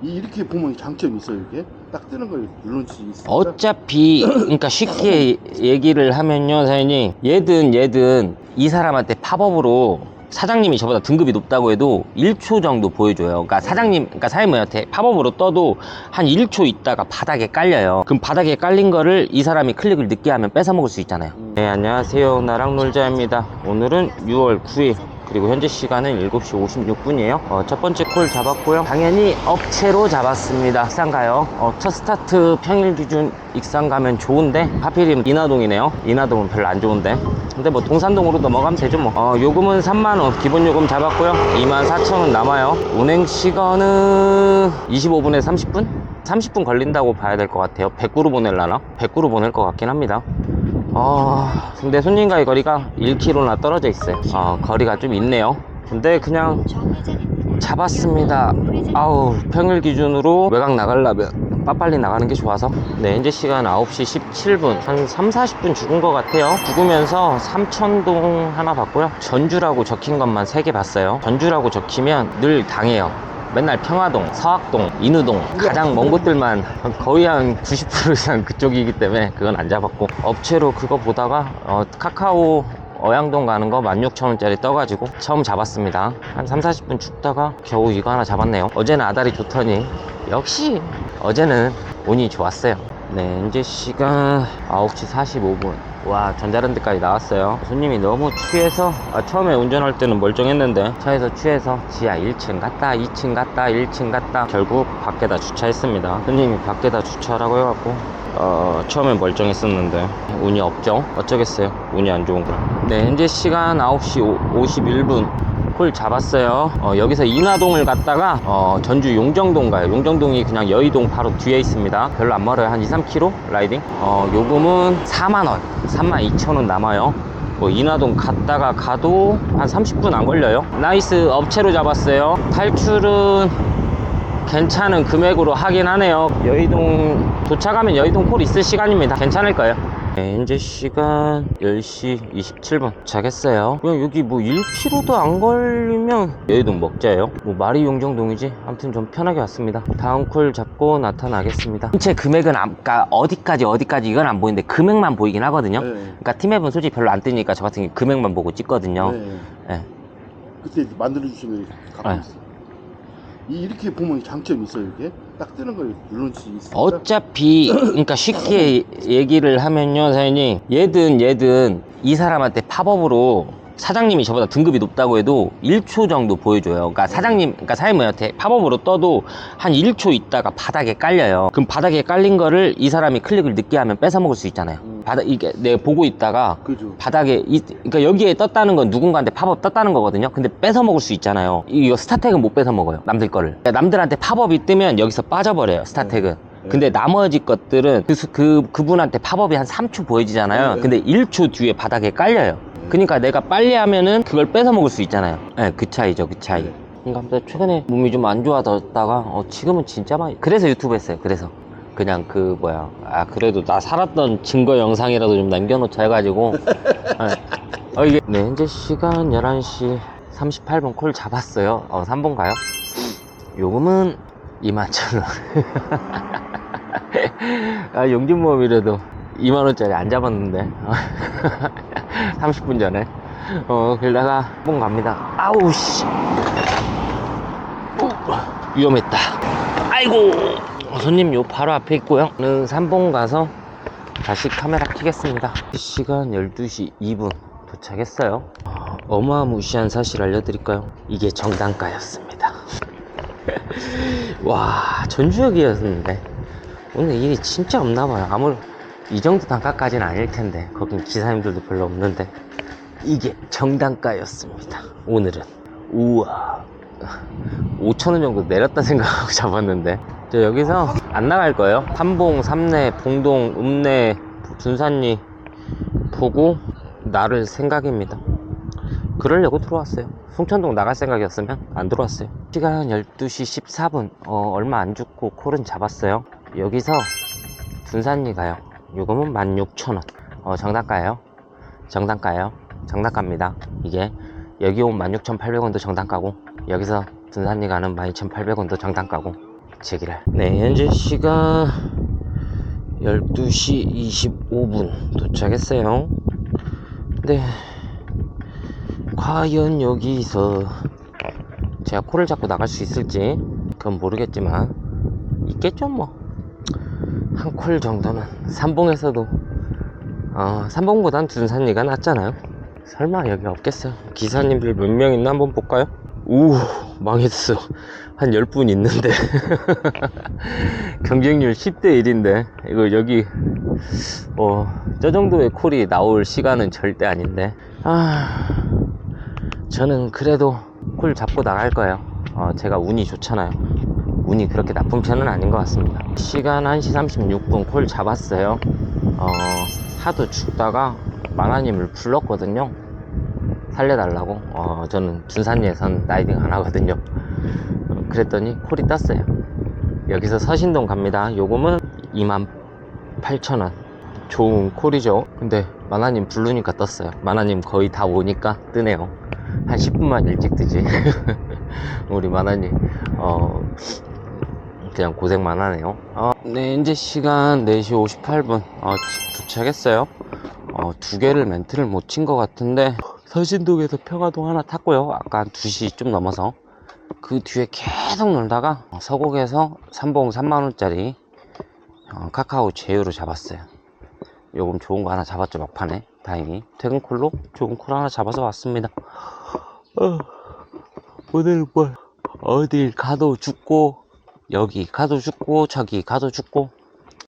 이- 이렇게 보면 장점이 있어요 이게 딱 뜨는 걸 누르는 수 있습니다 어차피 그러니까 쉽게 얘기를 하면요 사장님 얘든 얘든 이 사람한테 팝업으로 사장님이 저보다 등급이 높다고 해도 1초 정도 보여줘요. 그러니까 사장님, 그러니까 사장님한테 팝업으로 떠도 한 1초 있다가 바닥에 깔려요. 그럼 바닥에 깔린 거를 이 사람이 클릭을 늦게 하면 뺏어 먹을 수 있잖아요. 네, 안녕하세요. 나랑 놀자입니다. 오늘은 6월 9일. 그리고 현재 시간은 7시 56분이에요. 첫 번째 콜 잡았고요. 당연히 업체로 잡았습니다. 익산 가요. 어, 첫 스타트 평일 기준 익산 가면 좋은데 하필이면 인하동이네요. 인하동은 별로 안 좋은데. 근데 뭐 동산동으로 넘어가면 되죠 뭐. 어, 요금은 3만원 기본 요금 잡았고요. 2만 4천원 남아요. 운행 시간은 25분에서 30분? 30분 걸린다고 봐야 될 것 같아요. 100구로 보낼라나? 100구로 보낼 것 같긴 합니다. 아, 근데 손님과의 거리가 1km나 떨어져 있어요. 아, 거리가 좀 있네요. 근데 그냥 잡았습니다. 아우, 평일 기준으로 외곽 나가려면 빠빨리 나가는 게 좋아서. 네, 현재 시간 9시 17분. 한 3, 40분 죽은 것 같아요. 죽으면서 삼천동 하나 봤고요. 전주라고 적힌 것만 3개 봤어요. 전주라고 적히면 늘 당해요. 맨날 평화동, 서학동, 인우동 가장 먼 곳들만 거의 한 90% 이상 그쪽이기 때문에 그건 안 잡았고 업체로 그거 보다가 어, 카카오 어양동 가는 거 16,000원짜리 떠가지고 처음 잡았습니다. 한 3, 40분 죽다가 겨우 이거 하나 잡았네요. 어제는 아다리 좋더니 역시 어제는 운이 좋았어요. 네 현재 시간 9시 45분 와 전자랜드까지 나왔어요. 손님이 너무 취해서 아, 처음에 운전할 때는 멀쩡했는데 차에서 취해서 지하 1층 갔다 2층 갔다 1층 갔다 결국 밖에다 주차했습니다. 손님이 밖에다 주차라고 해갖고 어, 처음엔 멀쩡했었는데 운이 없죠? 어쩌겠어요? 운이 안 좋은 거네 현재 시간 9시 51분 콜 잡았어요. 어, 여기서 인하동을 갔다가 어, 전주 용정동 가요. 용정동이 그냥 여의동 바로 뒤에 있습니다. 별로 안 멀어요. 한 2, 3km 라이딩? 어, 요금은 4만원. 3만 2천원 남아요. 뭐 인하동 갔다가 가도 한 30분 안 걸려요. 나이스 업체로 잡았어요. 탈출은 괜찮은 금액으로 하긴 하네요. 여의동 도착하면 여의동 콜 있을 시간입니다. 괜찮을 거예요 네, 현재 시간 10시 27분. 도착했어요? 그냥 여기 뭐 1km도 안 걸리면 여의동 먹자예요. 뭐 말이 용정동이지? 아무튼 좀 편하게 왔습니다. 다음 콜 잡고 나타나겠습니다. 전체 금액은 안, 그러니까 어디까지 어디까지 이건 안 보이는데 금액만 보이긴 하거든요. 네. 그러니까 팀앱은 솔직히 별로 안 뜨니까 저 같은 경우 금액만 보고 찍거든요. 네. 네. 그때 이렇게 만들어 주시면 갖고 네. 있어요. 이- 이렇게 보면 장점이 있어요 이게 딱 뜨는 걸수 있습니다 어차피 그러니까 쉽게 얘기를 하면요 사장님 얘든 얘든 이 사람한테 팝업으로 사장님이 저보다 등급이 높다고 해도 1초 정도 보여줘요. 그러니까 사장님, 그러니까 사장님한테 팝업으로 떠도 한 1초 있다가 바닥에 깔려요. 그럼 바닥에 깔린 거를 이 사람이 클릭을 늦게 하면 뺏어 먹을 수 있잖아요. 음. 바닥 이게 내가 보고 있다가 그죠 바닥에 이, 그러니까 여기에 떴다는 건 누군가한테 팝업 떴다는 거거든요. 근데 뺏어 먹을 수 있잖아요. 이거 스타텍은 못 뺏어 먹어요. 남들 거를. 그러니까 남들한테 팝업이 뜨면 여기서 빠져버려요. 스타텍은. 네. 근데 나머지 것들은 그, 수- 그 그분한테 팝업이 한 3초 보여지잖아요. 네. 근데 1초 뒤에 바닥에 깔려요. 그러니까 내가 빨리 하면은 그걸 뺏어 먹을 수 있잖아요. 네, 그 차이죠, 그 차이. 네. 그러니까 최근에 몸이 좀 안 좋아졌다가 어, 지금은 진짜 많이. 그래서 유튜브 했어요. 그래서. 그냥 그 뭐야 아 그래도 나 살았던 증거 영상이라도 좀 남겨놓자 해가지고. 네. 어 이게 네 현재 시간 11시 38분 콜 잡았어요. 어 3번 가요? 요금은 21,000원. 아 용준모험이라도 2만원짜리 안 잡았는데. 30분 전에. 어 그러다가 3번 갑니다. 아우 씨. 오, 위험했다. 아이고 손님 요 바로 앞에 있고요. 저는 3번 가서 다시 카메라 켜겠습니다. 시간 12시 2분 도착했어요. 어, 어마무시한 사실 알려드릴까요? 이게 정단가였습니다. 와 전주역이었는데 오늘 일이 진짜 없나봐요. 아무 이 정도 단가까지는 아닐 텐데 거긴 기사님들도 별로 없는데 이게 정단가였습니다. 오늘은 우와 5천원 정도 내렸다 생각하고 잡았는데 저 여기서 안 나갈 거예요. 삼봉, 삼내, 봉동, 읍내, 둔산리 보고 나를 생각입니다. 그러려고 들어왔어요. 송천동 나갈 생각이었으면 안 들어왔어요. 시간 12시 14분. 어, 얼마 안 죽고 콜은 잡았어요. 여기서 둔산리 가요. 요금은 16,000원. 어, 정단가예요. 정단가예요. 정단가입니다. 이게 여기 온 16,800원도 정단가고 여기서 둔산리 가는 12,800원도 정단가고 박치기를. 네, 현재 시간 12시 25분 도착했어요. 네. 과연 여기서 제가 코를 잡고 나갈 수 있을지 그건 모르겠지만 있겠죠 뭐. 한 콜 정도는 삼봉에서도 어, 삼봉보단 둔산리가 낫잖아요. 설마 여기 없겠어요? 기사님들 몇 명 있나 한번 볼까요? 우 망했어. 한 10분 있는데. 경쟁률 10대 1인데. 이거 여기, 어, 저 정도의 콜이 나올 시간은 절대 아닌데. 아, 저는 그래도 콜 잡고 나갈 거예요. 어, 제가 운이 좋잖아요. 운이 그렇게 나쁜 편은 아닌 것 같습니다. 시간 1시 36분 콜 잡았어요. 어, 하도 죽다가 만화님을 불렀거든요. 살려달라고. 어, 저는 둔산리에선 라이딩 안 하거든요. 어, 그랬더니 콜이 떴어요. 여기서 서신동 갑니다. 요금은 28,000원. 좋은 콜이죠. 근데 만화님 부르니까 떴어요. 만화님 거의 다 오니까 뜨네요. 한 10분만 일찍 뜨지. 우리 만화님, 어, 그냥 고생만 하네요. 어, 네, 현재 시간 4시 58분. 어, 도착했어요. 어, 두 개를 멘트를 못 친 것 같은데, 서신동에서 평화동 하나 탔고요. 아까 한 2시 좀 넘어서. 그 뒤에 계속 놀다가 어, 서곡에서 삼봉 3만원짜리 어, 카카오 제휴로 잡았어요. 요금 좋은 거 하나 잡았죠, 막판에. 다행히. 퇴근콜로 좋은 콜 하나 잡아서 왔습니다. 어, 오늘 뭐, 어딜 가도 죽고, 여기 가도 죽고, 저기 가도 죽고,